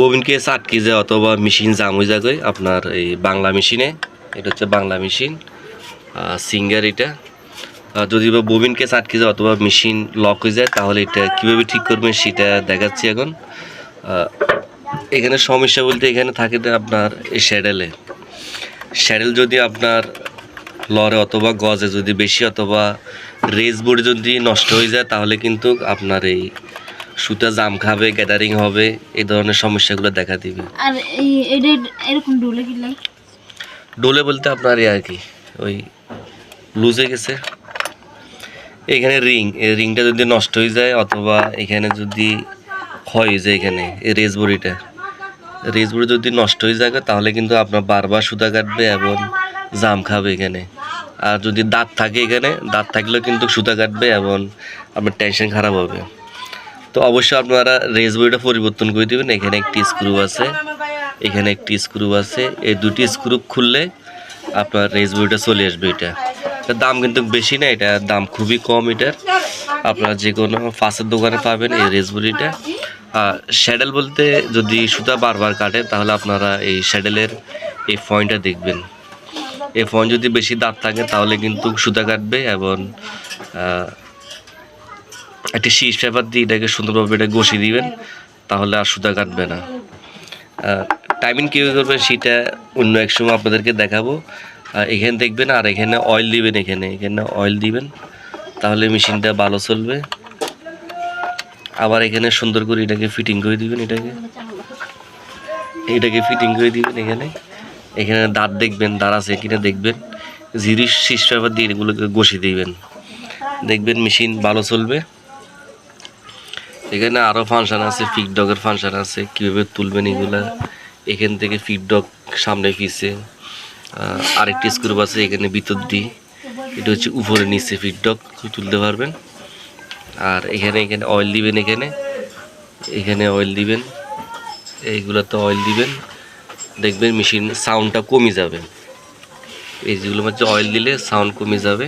Bobbin case আটকে যায় অথবা মেশিন জাম হয়ে যাবে আপনার এই বাংলা মেশিনে। এটা হচ্ছে বাংলা মেশিন সিঙ্গার এটা। যদি বা ববিন কেস আটকে যায় অথবা মেশিন লক হয়ে যায়, তাহলে এটা কীভাবে ঠিক করবেন সেটা দেখাচ্ছি এখন। এখানে সমস্যা বলতে এখানে থাকে আপনার এই স্যাডেলে। স্যাডেল যদি আপনার লরে অথবা গজে যদি বেশি অথবা রেস বোর্ডে যদি নষ্ট হয়ে যায়, তাহলে কিন্তু আপনার এই সুতা জাম খাবে গ্যাদারিং হবে এই ধরনের সমস্যাগুলো দেখা দিবে। আর এই এরকম ডুলে কি লাই? ডোলে বলতে আপনার আর কি ওই লুজ হয়ে গেছে। এখানে রিং এই রিংটা যদি নষ্ট হয়ে যায় অথবা এখানে যদি হয়ে যায় এখানে এই রেস বড়িটা। রেস বড়ি যদি নষ্ট হয়ে যায় তাহলে কিন্তু আপনার বারবার সুতা কাটবে এবং জাম খাবে এখানে। আর যদি দাঁত থাকে এখানে দাঁত থাকলেও কিন্তু সুতা কাটবে এবং আপনার টেনশন খারাপ হবে। তো অবশ্যই আপনারা রেস বড়িটা পরিবর্তন করে দেবেন। এখানে একটি স্ক্রু আছে, এখানে একটি স্ক্রু আছে। এই দুটি স্ক্রু খুললে আপনার রেস বইটা চলে আসবে এটা। এটার দাম কিন্তু বেশি না, এটা দাম খুবই কম এটার। আপনারা যে কোনো ফাঁসের দোকানে পাবেন এই রেস আর স্যাডেল বলতে যদি সুতা বারবার কাটে তাহলে আপনারা এই স্যাডেলের এই পয়েন্টটা দেখবেন। এই পয়েন্ট যদি বেশি দাঁত থাকে, তাহলে কিন্তু সুতা কাটবে এবং একটি শীষ পেপার দিয়ে এটাকে সুন্দরভাবে এটা ঘষে দিবেন, তাহলে আর সুতা কাটবে না। টাইমিং কীভাবে করবেন সেটা অন্য এক সময় আপনাদেরকে দেখাবো। আর এখানে দেখবেন আর এখানে অয়েল দিবেন এখানে এখানে অয়েল দিবেন, তাহলে মেশিনটা ভালো চলবে। আবার এখানে সুন্দর করে এটাকে ফিটিং করে দিবেন এটাকে। এটাকে ফিটিং করে দিবেন এখানে। এখানে দাঁত দেখবেন দাঁড় আছে কিনা দেখবেন। জিরিস শীষ পেপার দিয়ে এগুলোকে ঘষে দিবেন। দেখবেন মেশিন ভালো চলবে। এখানে আরও ফাংশন আছে ফিডডগের ফাংশন আছে কীভাবে তুলবেন এগুলা। এখান থেকে ফিডডগ সামনে পিছে আহ, আরেকটি স্ক্রুপ আছে এখানে ভিতর দিয়ে এটা হচ্ছে উপরে নিচে ফিডডগ তুলতে পারবেন। আর এখানে এখানে অয়েল দিবেন এখানে। এখানে অয়েল দিবেন। এইগুলোতে অয়েল দিবেন। দেখবেন মেশিন সাউন্ডটা কমে যাবে। এই যেগুলো হচ্ছে অয়েল দিলে সাউন্ড কমে যাবে।